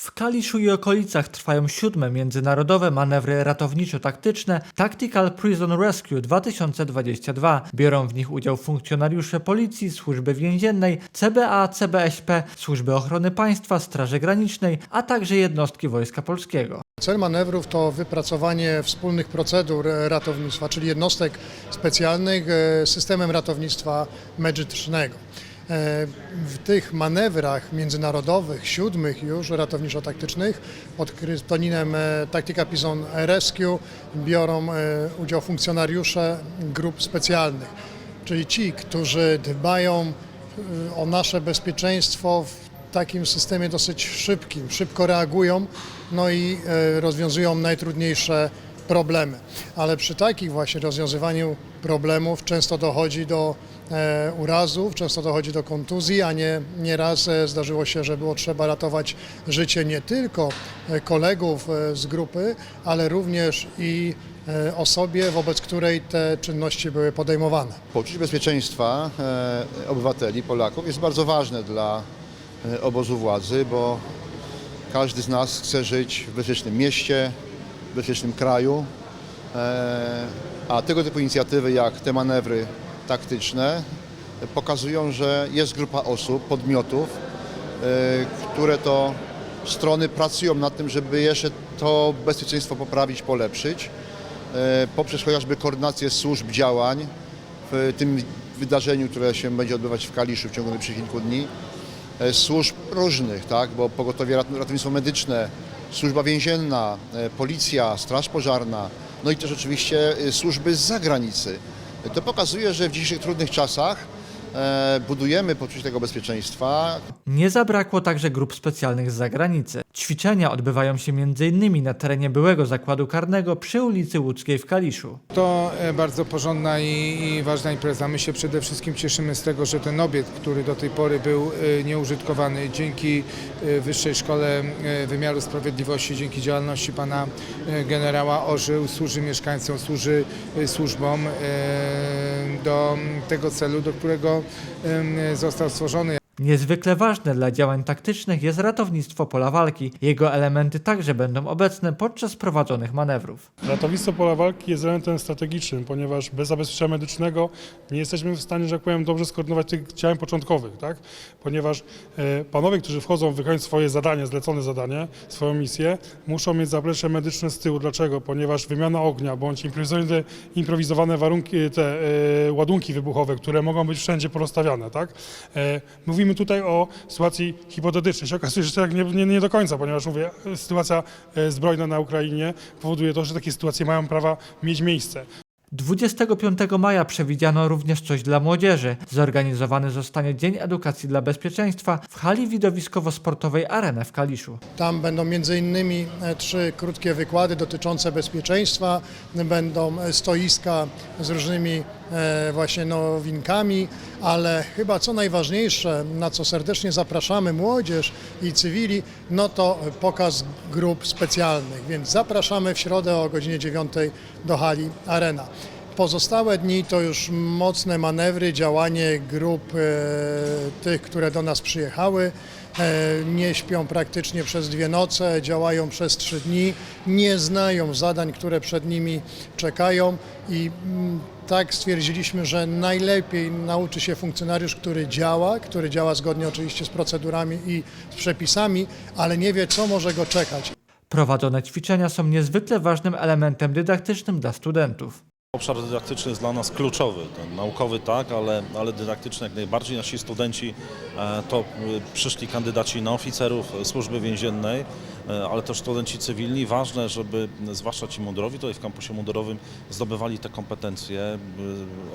W Kaliszu i okolicach trwają siódme międzynarodowe manewry ratowniczo-taktyczne Tactical Prison Rescue 2022. Biorą w nich udział funkcjonariusze Policji, Służby Więziennej, CBA, CBSP, Służby Ochrony Państwa, Straży Granicznej, a także jednostki Wojska Polskiego. Cel manewrów to wypracowanie wspólnych procedur ratownictwa, czyli jednostek specjalnych e, systemem ratownictwa medycznego. E, W tych manewrach międzynarodowych, siódmych już ratowniczo-taktycznych pod kryptoninem e, Tactica Prison Rescue biorą e, udział funkcjonariusze grup specjalnych, czyli ci, którzy dbają o nasze bezpieczeństwo w takim systemie dosyć szybkim, szybko reagują, no i rozwiązują najtrudniejsze problemy. Ale przy takich właśnie rozwiązywaniu problemów często dochodzi do urazów, często dochodzi do kontuzji, a nie nieraz e, zdarzyło się, że było trzeba ratować życie nie tylko e, kolegów e, z grupy, ale również i e, osobie, wobec której te czynności były podejmowane. Poczucie bezpieczeństwa e, obywateli, Polaków jest bardzo ważne dla e, obozu władzy, bo każdy z nas chce żyć w bezpiecznym mieście, w bezpiecznym kraju, e, a tego typu inicjatywy jak te manewry taktyczne pokazują, że jest grupa osób, podmiotów, e, które to strony pracują nad tym, żeby jeszcze to bezpieczeństwo poprawić, polepszyć e, poprzez chociażby koordynację służb działań w tym wydarzeniu, które się będzie odbywać w Kaliszu w ciągu najbliższych kilku dni, e, służb różnych, tak, bo pogotowie rat- ratownictwo medyczne, służba więzienna, policja, straż pożarna, no i też oczywiście służby z zagranicy. To pokazuje, że w dzisiejszych trudnych czasach e, budujemy poczucie tego bezpieczeństwa, Nie zabrakło także grup specjalnych z zagranicy. Ćwiczenia odbywają się m.in. na terenie byłego zakładu karnego przy ulicy Łódzkiej w Kaliszu. To e, bardzo porządna i, ważna impreza. My się przede wszystkim cieszymy z tego, że ten obiekt, który do tej pory był e, nieużytkowany, dzięki e, Wyższej Szkole Wymiaru Sprawiedliwości, dzięki działalności pana generała ożył, służy mieszkańcom, służy służbom do tego celu, do którego został stworzony. Niezwykle ważne dla działań taktycznych jest ratownictwo pola walki. Jego elementy także będą obecne podczas prowadzonych manewrów. Ratownictwo pola walki jest elementem strategicznym, ponieważ bez zabezpieczenia medycznego nie jesteśmy w stanie, że tak powiem, dobrze skoordynować tych działań początkowych, tak? Ponieważ e, panowie, którzy wchodzą, wykonując swoje zadanie, zlecone zadanie, swoją misję, muszą mieć zaplecze medyczne z tyłu. Dlaczego? Ponieważ wymiana ognia bądź improwizowane, improwizowane warunki, te e, ładunki wybuchowe, które mogą być wszędzie porozstawiane, tak? E, mówimy tutaj o sytuacji hipotetycznej. Się okazuje, że tak nie, nie, nie do końca, ponieważ mówię, sytuacja e, zbrojna na Ukrainie powoduje to, że takie sytuacje mają prawa mieć miejsce. 25 maja przewidziano również coś dla młodzieży. Zorganizowany zostanie Dzień Edukacji dla Bezpieczeństwa w hali widowiskowo-sportowej Arena w Kaliszu. Tam będą innymi e, trzy krótkie wykłady dotyczące bezpieczeństwa, będą e, stoiska z różnymi e, właśnie nowinkami, ale chyba co najważniejsze, na co serdecznie zapraszamy młodzież i cywili, no to pokaz grup specjalnych, więc zapraszamy w środę o godzinie 9 do hali Arena. Pozostałe dni to już mocne manewry, działanie grup e, tych, które do nas przyjechały. E, nie śpią praktycznie przez dwie noce, działają przez trzy dni, nie znają zadań, które przed nimi czekają i mm, tak stwierdziliśmy, że najlepiej nauczy się funkcjonariusz, który działa, który działa zgodnie oczywiście z procedurami i z przepisami, ale nie wie, co może go czekać. Prowadzone ćwiczenia są niezwykle ważnym elementem dydaktycznym dla studentów. Obszar dydaktyczny jest dla nas kluczowy, naukowy tak, ale, ale dydaktyczny jak najbardziej. Nasi studenci e, to e, przyszli kandydaci na oficerów służby więziennej, ale też studenci cywilni. Ważne, żeby m, zwłaszcza ci mundurowi tutaj w kampusie mundurowym zdobywali te kompetencje, e,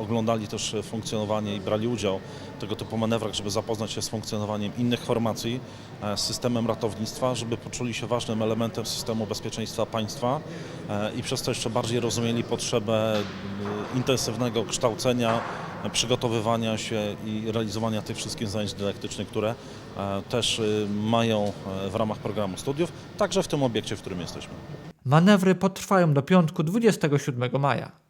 oglądali też funkcjonowanie i brali udział w tego typu manewrach, żeby zapoznać się z funkcjonowaniem innych formacji, e, z systemem ratownictwa, żeby poczuli się ważnym elementem systemu bezpieczeństwa państwa e, i przez to jeszcze bardziej rozumieli potrzebę e, intensywnego kształcenia, e, przygotowywania się i realizowania tych wszystkich zajęć dydaktycznych, które e, też e, mają e, w ramach programu studiów, także w tym obiekcie, w którym jesteśmy. Manewry potrwają do piątku 27 maja.